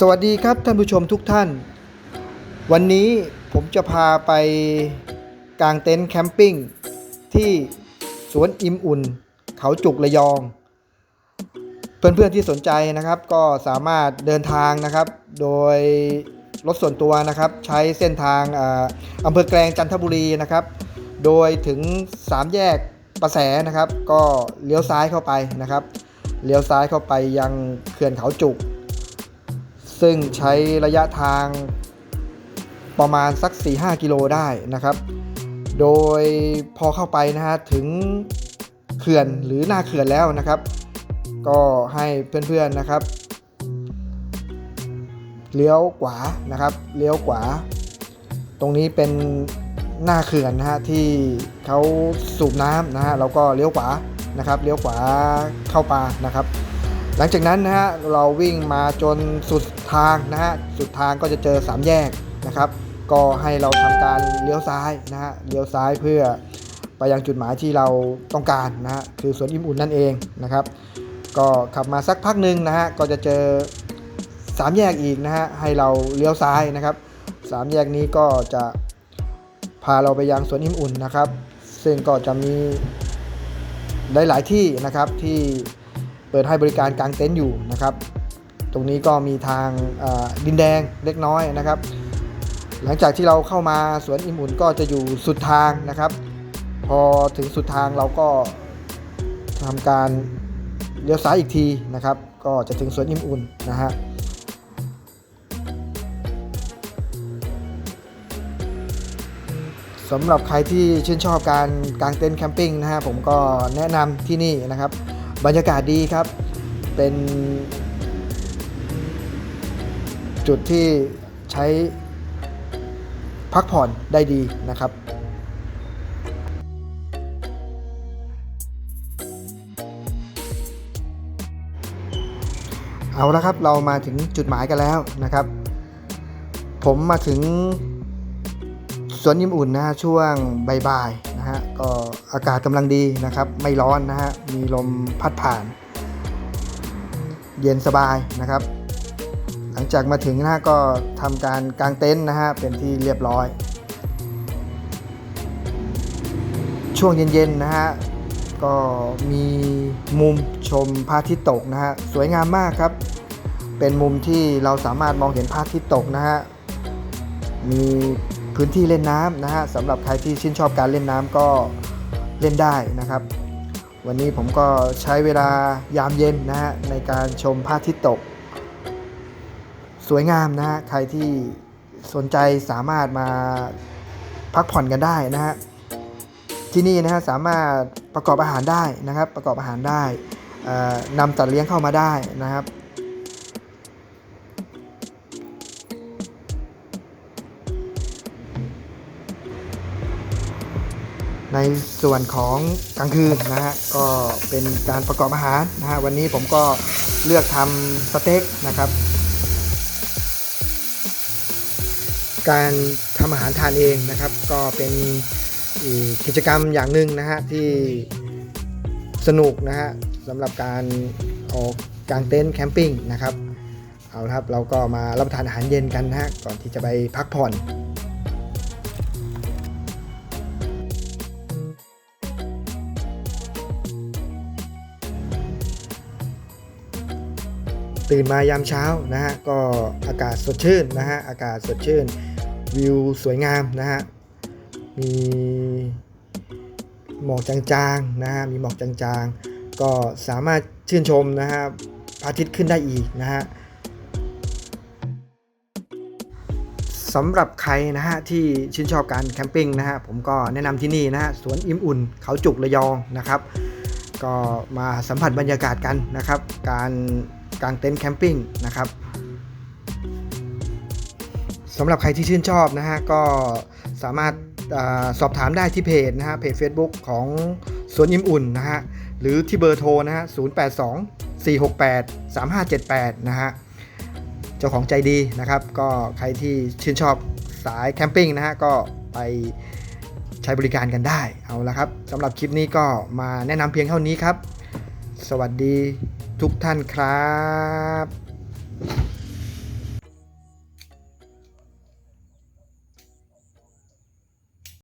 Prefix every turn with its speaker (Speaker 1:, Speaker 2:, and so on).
Speaker 1: สวัสดีครับท่านผู้ชมทุกท่าน วันนี้ผมจะพาไปกางเต็นท์แคมปิ้งที่สวนอิมอุ่น เขาจุกระยอง เพื่อนๆที่สนใจนะครับ ก็สามารถเดินทางนะครับ โดยรถส่วนตัวนะครับ ใช้เส้นทางอาอำเภอแกลงจันทบุรีนะครับ โดยถึง 3 แยกประแสนะครับ ก็เลี้ยวซ้ายเข้าไปนะครับเลี้ยวซ้ายเข้าไปยังเขื่อนเขาจุก ซึ่งใช้ระยะทางประมาณสัก 4-5 กิโลได้นะครับ โดยพอเข้าไปนะฮะถึงเขื่อนหรือหน้าเขื่อนแล้วนะครับ ก็ให้เพื่อนๆนะครับ เลี้ยวขวานะครับ เลี้ยวขวา ตรงนี้เป็นหน้าเขื่อนนะฮะที่เขาสูบน้ำนะฮะเราก็เลี้ยวขวานะครับ เลี้ยวขวาเข้าปานะครับ หลังจากนั้นนะฮะเราวิ่งมาจนสุดทางนะฮะสุดทางก็จะเจอสามแยกนะครับ ก็ให้เราทำการเลี้ยวซ้ายนะฮะเลี้ยวซ้ายเพื่อไปยังจุดหมายที่เราต้องการนะฮะคือสวนอิ่มอุ่นนั่นเองนะครับ ก็ขับมาสักพักหนึ่งนะฮะก็จะเจอสามแยกอีกนะฮะให้เราเลี้ยวซ้ายนะครับสามแยกนี้ก็จะพาเราไปยังสวนอิ่มอุ่นนะครับ ซึ่งก็จะมีหลาย ๆ ที่นะครับที่ เปิดให้บริการกางเต็นท์อยู่นะครับ ตรงนี้ก็มีทางดินแดงเล็กน้อยนะครับ หลังจากที่เราเข้ามาสวนอิมอุ่นก็จะอยู่สุดทางนะครับ พอถึงสุดทางเราก็ทำการเลี้ยวซ้ายอีกทีนะครับ ก็จะถึงสวนอิมอุ่นนะฮะสำหรับใครที่ชื่นชอบการกางเต็นท์แคมปิ้งนะฮะผมก็แนะนำที่นี่นะครับ บรรยากาศดีครับ เป็น จุดที่ใช้พักผ่อนได้ดีนะครับเอาละครับเรามาถึงจุดหมายกันแล้วนะครับ ผมมาถึง วนยิมอุ่นนะฮะช่วงบ่ายๆนะฮะก็อากาศกำลังดีนะครับ ไม่ร้อนนะฮะมีลมพัดผ่าน เย็นสบายนะครับ หลังจากมาถึงนะฮะก็ทำการกางเต็นท์นะฮะเป็นที่เรียบร้อย ช่วงเย็นๆนะฮะก็มีมุมชมพระอาทิตย์ตกนะฮะสวยงามมากครับ เป็นมุมที่เราสามารถมองเห็นพระอาทิตย์ตกนะฮะมี พื้นที่เล่นน้ำนะฮะสำหรับใครที่ชื่นชอบการเล่นน้ำก็เล่นได้นะครับ วันนี้ผมก็ใช้เวลายามเย็นนะฮะในการชมพระอาทิตย์ตก สวยงามนะฮะใครที่สนใจสามารถมาพักผ่อนกันได้นะฮะที่นี่นะฮะสามารถประกอบอาหารได้นะครับ ประกอบอาหารได้นำตัดเลี้ยงเข้ามาได้นะครับ ในส่วนของกลางคืนนะฮะก็เป็นการประกอบอาหารนะฮะวันนี้ผมก็เลือกทำสเต็กนะครับ การทำอาหารทานเองนะครับ ก็เป็นกกิจกรรมอย่างหนึ่งนะฮะที่สนุกนะฮะสำหรับการออกกางเต็นท์แคมปิ้งนะครับ เอาละครับเราก็มารับประทานอาหารเย็นกันนะฮะก่อนที่จะไปพักผ่อน ตื่นมายามเช้านะฮะก็อากาศสดชื่นนะฮะอากาศสดชื่น วิวสวยงามนะฮะมีหมอกจางๆนะฮะมีหมอกจางๆ ก็สามารถชื่นชมนะฮะพระอาทิตย์ขึ้นได้อีกนะฮะสำหรับใครนะฮะที่ชื่นชอบการแคมปิ้งนะฮะผมก็แนะนำที่นี่นะฮะสวนอิ่มอุ่นเขาจุกระยองนะครับ ก็มาสัมผัสบรรยากาศกันนะครับ การ กางเต็นท์แคมปิ้งนะครับสำหรับใครที่ชื่นชอบนะฮะก็สามารถอสอบถามได้ที่เพจนะฮะเพจ Facebook ของสวนอิ่มอุ่นนะฮะหรือที่เบอร์โทรนะฮะ 082 468 3578 นะฮะ เจ้าของใจดีนะครับ ก็ใครที่ชื่นชอบสายแคมปิ้งนะฮะ ก็ไปใช้บริการกันได้ เอาละครับสำหรับคลิปนี้ก็มาแนะนำเพียงเท่านี้ครับ สวัสดี ทุกท่านครับ